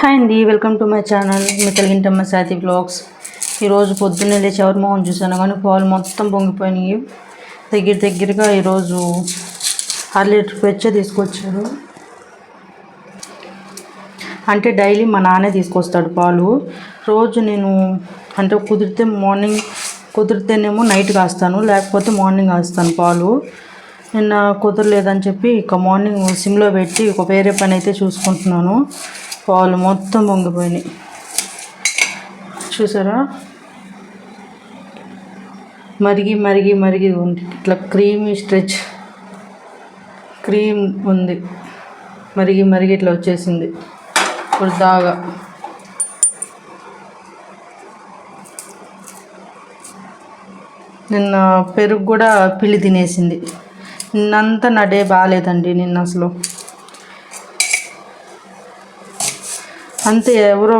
Hi అండి welcome to my channel మీ కలిగింటమ్మ సాతి బ్లాగ్స్ ఈరోజు పొద్దున్నే లేచి ఎవరి మొహం చూసాను కానీ పాలు మొత్తం పొంగిపోయినాయి. దగ్గర దగ్గరగా ఈరోజు అర లీటర్ పెచ్చ తీసుకొచ్చారు. అంటే డైలీ మా నాన్నే తీసుకొస్తాడు పాలు. రోజు నేను అంటే కుదిరితే మార్నింగ్ కుదిరితేనేమో నైట్ కాస్తాను లేకపోతే మార్నింగ్ కాస్తాను పాలు. నిన్న కుదరలేదని చెప్పి ఇక మార్నింగ్ సిమ్లో పెట్టి ఒక వేరే పని అయితే చూసుకుంటున్నాను. పాలు మొత్తం పొంగిపోయినాయి. చూసారా? మరిగి మరిగి మరిగి ఉంది. ఇట్లా క్రీమీ స్ట్రెచ్ క్రీమ్ ఉంది. మరిగి మరిగి ఇట్లా వచ్చేసింది. ఇప్పుడు దాగా. నిన్న పెరుగు కూడా పిల్లి తినేసింది. నిన్నంతా నా డే బాగాలేదండి నిన్న అసలు. అంతే ఎవరో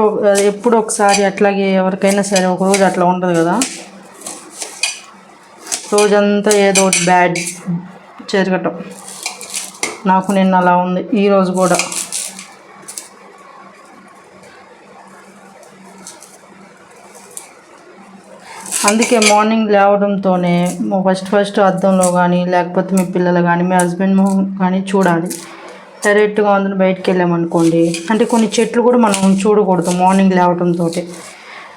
ఎప్పుడు ఒకసారి అట్లాగే ఎవరికైనా సరే ఒక రోజు అట్లా ఉండదు కదా. రోజంతా ఏదో ఒకటి బ్యాడ్ జరగటం. నాకు నిన్న అలా ఉంది ఈరోజు కూడా. అందుకే మార్నింగ్ లేవడంతోనే ఫస్ట్ ఫస్ట్ అద్దంలో కానీ లేకపోతే మీ పిల్లలు కానీ మీ హస్బెండ్ మొహం కానీ చూడాలి. డైరెక్ట్గా అందులో బయటికి వెళ్ళామనుకోండి అంటే కొన్ని చెట్లు కూడా మనం చూడకూడదు మార్నింగ్ లేవటంతో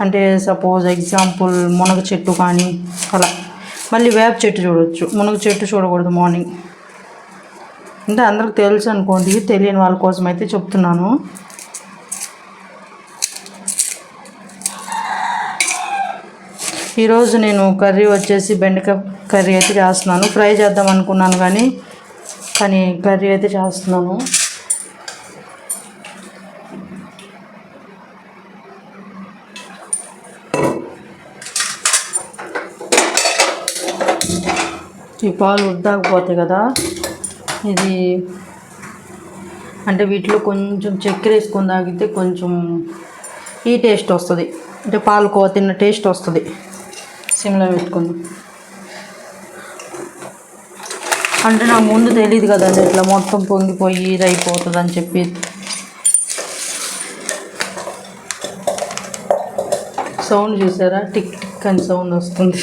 అంటే సపోజ్ ఎగ్జాంపుల్ మునగ చెట్టు కానీ అలా. మళ్ళీ వేప చెట్టు చూడవచ్చు మునగ చెట్టు చూడకూడదు మార్నింగ్. అంటే అందరికి తెలుసు అనుకోండి తెలియని వాళ్ళ కోసం అయితే చెప్తున్నాను. ఈరోజు నేను కర్రీ వచ్చేసి బెండకాయ కర్రీ అయితే చేస్తున్నాను. ఫ్రై చేద్దాం అనుకున్నాను కానీ కానీ కర్రీ అయితే చేస్తున్నాను. ఈ పాలు ఉద్దాకపోతాయి కదా. ఇది అంటే వీటిలో కొంచెం చక్కెర వేసుకొని తాగితే కొంచెం ఈ టేస్ట్ వస్తుంది. అంటే పాలకోవ తిన్న టేస్ట్ వస్తుంది. సిమ్లో పెట్టుకుందాం. అంటే నాకు ముందు తెలియదు కదండి ఇట్లా మొత్తం పొంగిపోయి ఇది అయిపోతుంది అని చెప్పి. సౌండ్ చూసారా? టిక్ టిక్ అని సౌండ్ వస్తుంది.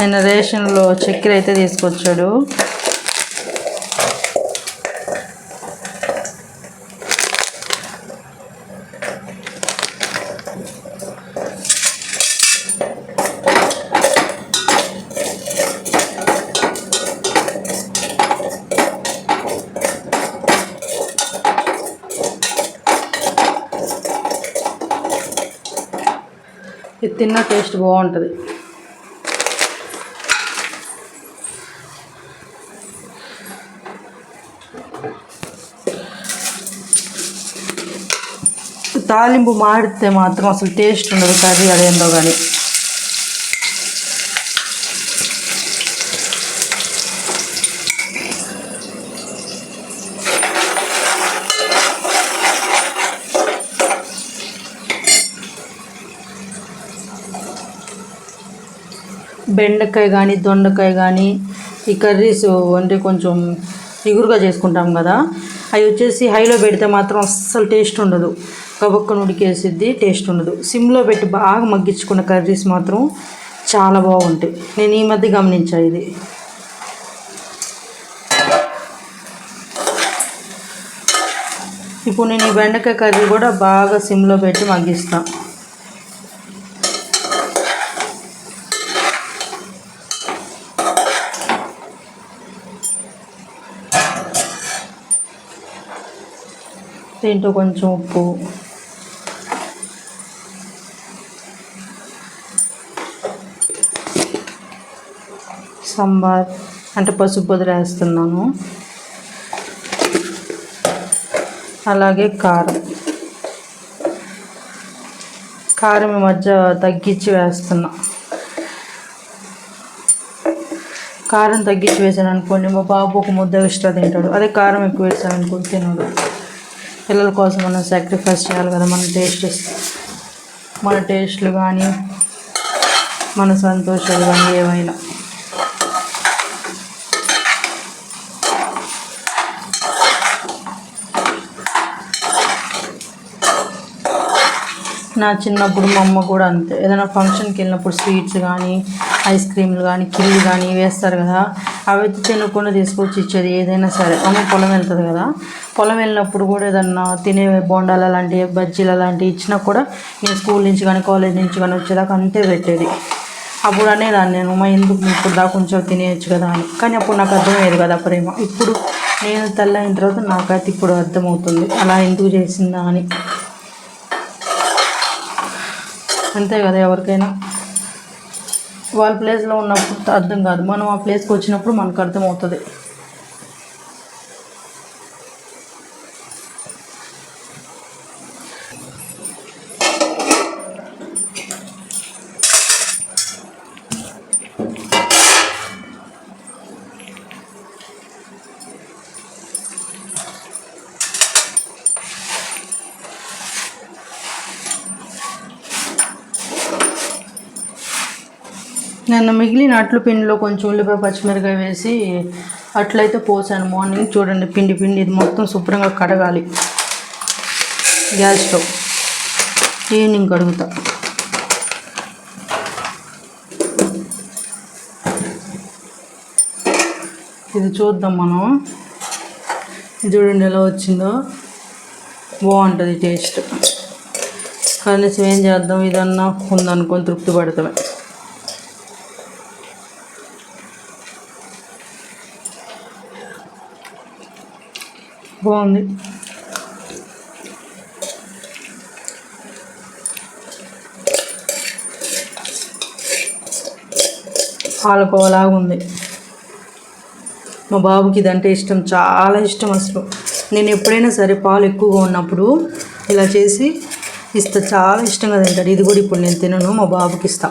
ఆయన రేషన్లో చక్కెర అయితే తీసుకొచ్చాడు. ఇది తిన్న టేస్ట్ బాగుంటుంది. తాలింపు మాడితే మాత్రం అసలు టేస్ట్ ఉండదు కర్రీ అదేందో కానీ బెండకాయ కానీ దొండకాయ కానీ ఈ కర్రీస్ అంటే కొంచెం ఎగురుగా చేసుకుంటాం కదా. అవి వచ్చేసి హైలో పెడితే మాత్రం అస్సలు టేస్ట్ ఉండదు. కబక్కను ఉడికేసిద్ది టేస్ట్ ఉండదు. సిమ్లో పెట్టి బాగా మగ్గించుకున్న కర్రీస్ మాత్రం చాలా బాగుంటాయి. నేను ఈ మధ్య గమనించా ఇది. ఇప్పుడు నేను ఈ బెండకాయ కర్రీ కూడా బాగా సిమ్లో పెట్టి మగ్గిస్తాను దీంట్లో కొంచెం ఉప్పు. సాంబార్ అంటే పసుపు పొద్దు వేస్తున్నాను. అలాగే కారం. కారం ఈ మధ్య తగ్గించి వేస్తున్నా. కారం తగ్గించి వేసాను అనుకోండి మా బాబు ఒక ముద్ద ఇష్టం తింటాడు. అదే కారం ఎక్కువ వేసాను అనుకోండి తినడు. పిల్లల కోసం మనం సాక్రిఫైస్ చేయాలి కదా మన టేస్ట్ మన టేస్ట్లు కానీ మన సంతోషాలు కానీ ఏవైనా. నా చిన్నప్పుడు మా అమ్మ కూడా అంతే. ఏదైనా ఫంక్షన్కి వెళ్ళినప్పుడు స్వీట్స్ కానీ ఐస్ క్రీమ్లు కానీ కిల్లు కానీ వేస్తారు కదా. అవి అయితే తినకుండా తీసుకొచ్చి ఇచ్చేది ఏదైనా సరే. అమ్మ పొలం వెళ్తుంది కదా. పొలం వెళ్ళినప్పుడు కూడా ఏదన్నా తినే బోండాలు అలాంటివి బజ్జీలు అలాంటివి ఇచ్చినా కూడా నేను స్కూల్ నుంచి కానీ కాలేజ్ నుంచి కానీ వచ్చేదాకా అంతే పెట్టేది. అప్పుడు అనేదాన్ని నేను. మా ఎందుకు ఇప్పుడు దాకా కొంచెం తినేయచ్చు కదా అని. కానీ అప్పుడు నాకు అర్థమయ్యేది కదా ప్రేమ. ఇప్పుడు నేను తల్లి అయిన తర్వాత నాకైతే ఇప్పుడు అర్థమవుతుంది. అలా ఎందుకు చేసిందా అని. అంతే కదా ఎవరికైనా. వాళ్ళ ప్లేస్లో ఉన్నప్పుడు అర్థం కాదు. మనం ఆ ప్లేస్కి వచ్చినప్పుడు మనకు అర్థమవుతుంది. నేను మిగిలిన అట్లు పిండిలో కొంచెం ఉల్లిపాయ పచ్చిమిరకాయ వేసి అట్లయితే పోసాను. మార్నింగ్ చూడండి పిండి పిండి ఇది మొత్తం శుభ్రంగా కడగాలి. Gas stove. ఈవినింగ్ కడుగుతా. ఇది చూద్దాం మనం. ఇది చూడండి ఎలా వచ్చిందో. బాగుంటుంది టేస్ట్. కనీసం ఏం చేద్దాం? ఇదన్నా ఉందనుకొని తృప్తి పడతామే. బాగుంది. పాలకోవలాగా ఉంది మా బాబుకి ఇదంటే ఇష్టం చాలా ఇష్టం అసలు. నేను ఎప్పుడైనా సరే పాలు ఎక్కువగా ఉన్నప్పుడు ఇలా చేసి ఇస్తా చాలా ఇష్టంగా తింటాడు. ఇది కూడా ఇప్పుడు నేను తినను మా బాబుకి ఇస్తా.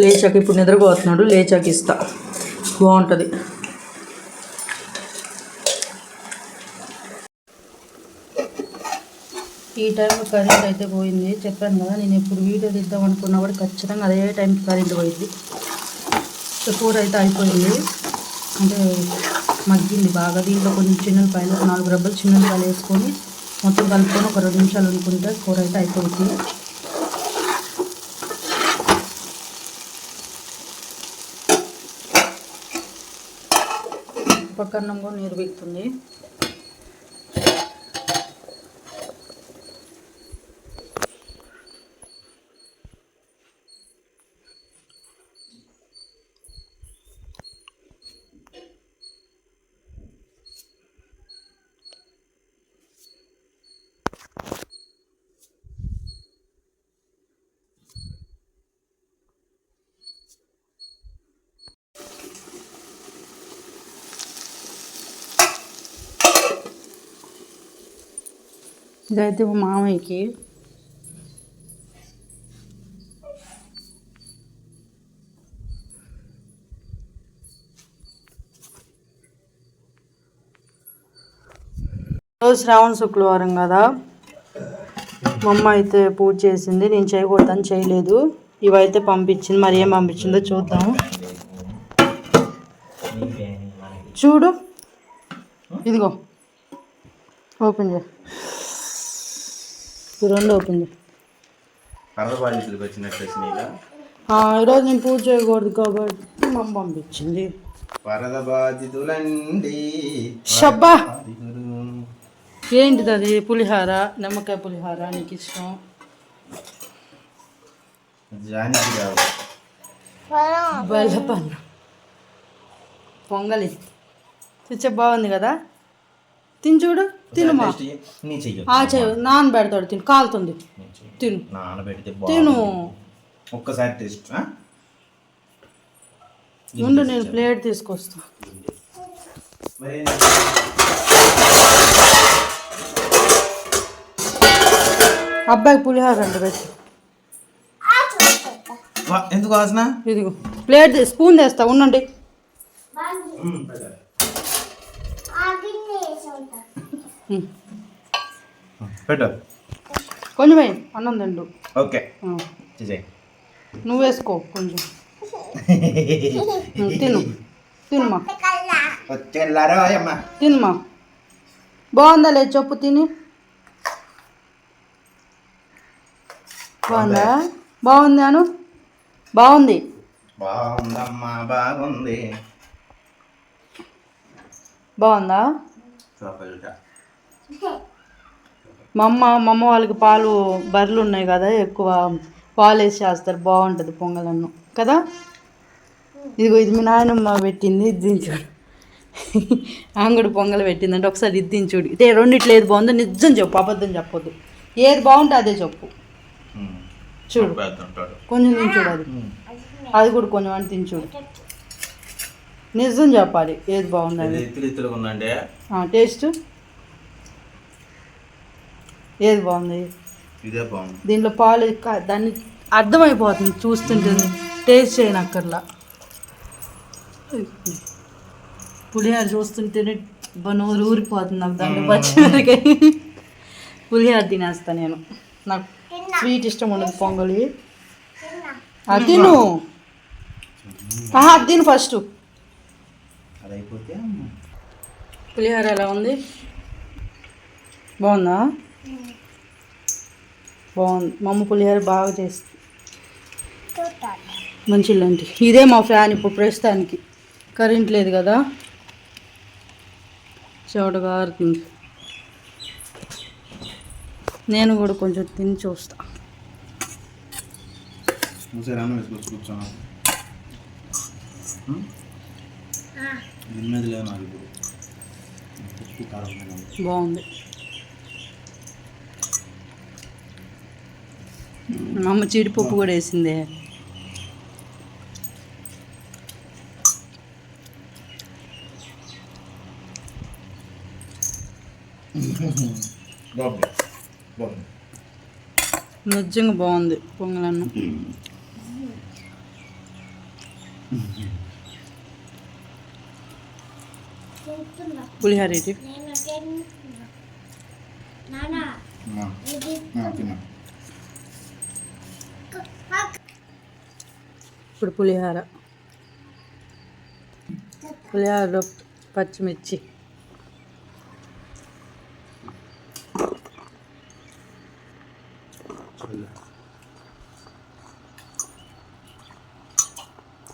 లేచాక ఇప్పుడు నిద్రపోతున్నాడు లేచాక ఇస్తా. బాగుంటుంది. ఈ టైంలో కరెంట్ అయితే పోయింది. చెప్పాను కదా నేను ఇప్పుడు వీడియో తీద్దాం అనుకున్నా కూడా ఖచ్చితంగా అదే టైంకి కరెంట్ పోయింది. కూర అయితే అయిపోయింది. అంటే మగ్గింది బాగా. దీంట్లో కొంచెం చిన్నపాయలు ఒక నాలుగు రబ్బలు చిన్నపాయలు వేసుకొని మొత్తం కలుపుకొని ఒక రెండు నిమిషాలు అనుకుంటే కూర అయితే అయిపోతుంది పక్కన్నం కూడా నీరు బిగుతుంది ఇదైతే మామయ్యకి. రోజు శ్రావణ శుక్రవారం కదా. మా అమ్మ అయితే పూజ చేసింది. నేను చేయకూడదని చేయలేదు. ఇవైతే పంపించింది. మరి ఏం పంపించిందో చూద్దాం. చూడు. ఇదిగో. ఓపెన్ చేయి. ఈ రెండు ఓపెన్ ఈరోజు నేను పూజ చేయకూడదు కాబట్టి మా అమ్మ పంపించింది. వరద బాధితులండి షబ్బా. ఏంటిది అది? పులిహార? నిమ్మకాయ పులిహార నీకు ఇష్టం? బెల్లపన్న పొంగలి. తెచ్చే బాగుంది కదా? తిని చూడు తినుమా? టేస్ట్ చెయ్యి. నీ చెయ్యి ఆ చెయ్యి నాన్న పెడతాడు తిను. కాలుతుంది. తిను. నానబెడితే తిను. ఒక్కసారి టేస్ట్? ఉండు నేను ప్లేట్ తీసుకొస్తా. అబ్బాయి పులిహార అంట పెట్టి. ఎందుకు వాసన? ఇదిగో. ప్లేట్ స్పూన్ తెస్తా ఉండండి. పెట్టు. కొంచెం వేయి అన్నం తిండు. ఓకే. నువ్వు వేసుకో కొంచెం. తిను. తినుమా. తినుమా. బాగుందా లేదు చెప్పు తిని. బాగుందా? బాగుంది అను? బాగుంది. బాగుందమ్మా బాగుంది. బాగుందా. మా అమ్మ మా అమ్మ వాళ్ళకి పాలు బర్రెలు ఉన్నాయి కదా ఎక్కువ పాలు వేసి చేస్తారు. బాగుంటుంది పొంగలన్నం. కదా? ఇదిగో ఇది మీ నాయనమ్మ పెట్టింది ఇది దించుడు ఆంగుడు పొంగల్ పెట్టిందంటే ఒకసారి ఇది దించుడు ఇదే రెండిట్లో ఏది బాగుందో నిజం చెప్పు అబద్ధం చెప్పొద్దు. ఏది బాగుంటే అదే చెప్పు. చూడు. కొంచెం తించుడు అది. అది కూడా కొంచెం అని తించుడు నిజం చెప్పాలి ఏది ఉందంటే టేస్ట్? ఏది బాగుంది? ఇదే బాగుంది. దీంట్లో పాలు దాన్ని అర్థమైపోతుంది చూస్తుంటుంది టేస్ట్ చేయనక్కర్లా పులిహోర చూస్తుంటేనే బనూరు ఊరిపోతుంది నాకు దాంట్లో పచ్చిమిరకాయ పులిహోర తినేస్తా నేను. నాకు స్వీట్ ఇష్టం ఉండదు పొంగలి. అది తిను. ఆహా, అది తిను ఫస్ట్. పులిహోర ఎలా ఉంది? బాగుందా? బాగుంది. మా అమ్మ పులిహోర బాగా చేస్తుంది. మంచి ఇలాంటి ఇదే మా ఫ్యాన్ ఇప్పుడు ప్రస్తుతానికి. కరెంట్ లేదు కదా. చెవటగా ఆరుతుంది. నేను కూడా కొంచెం తిని చూస్తా. ఒకసారి అన్నం వేసుకొచ్చి కూర్చోను దీని మీద లేదు నాకు ఇప్పుడు ఉప్పు కారం మీద ఉంది. బాగుంది మా అమ్మ జీడిపప్పు కూడా వేసిందే. నిజంగా బాగుంది పొంగలన్నం. పులిహోర ఇది తిన్నా. ఇప్పుడు పులిహోర. పులిహోరలో పచ్చిమిర్చి.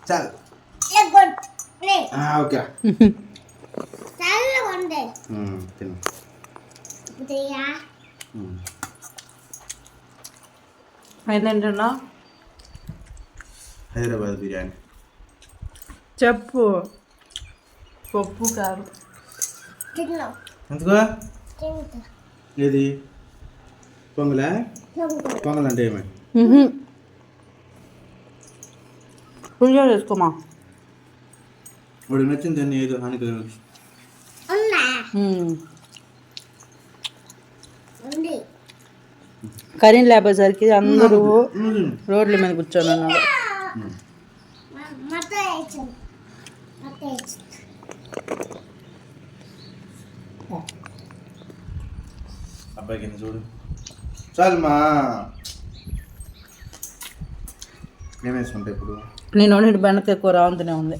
చాలు. ఆ, ఓకే. తిను. హైదరాబాద్ బిర్యానీ. చెప్పు. పప్పు కారు. ఎందుకు ఏది? పొంగలా? పొంగల్. అంటే ఏమి? పులిహోర వేసుకోమా? వాడికి నచ్చింది ఏదో హానికరం కరీం లేపేసరికి అందరూ రోడ్ల మీద కూర్చొని ఉన్నారు. అబ్బాయి కింద చూడు చాలు మా ఏమేసుకుంటా ఇప్పుడు నేను వండిన బెండకాయ కూర అంతనే ఉంది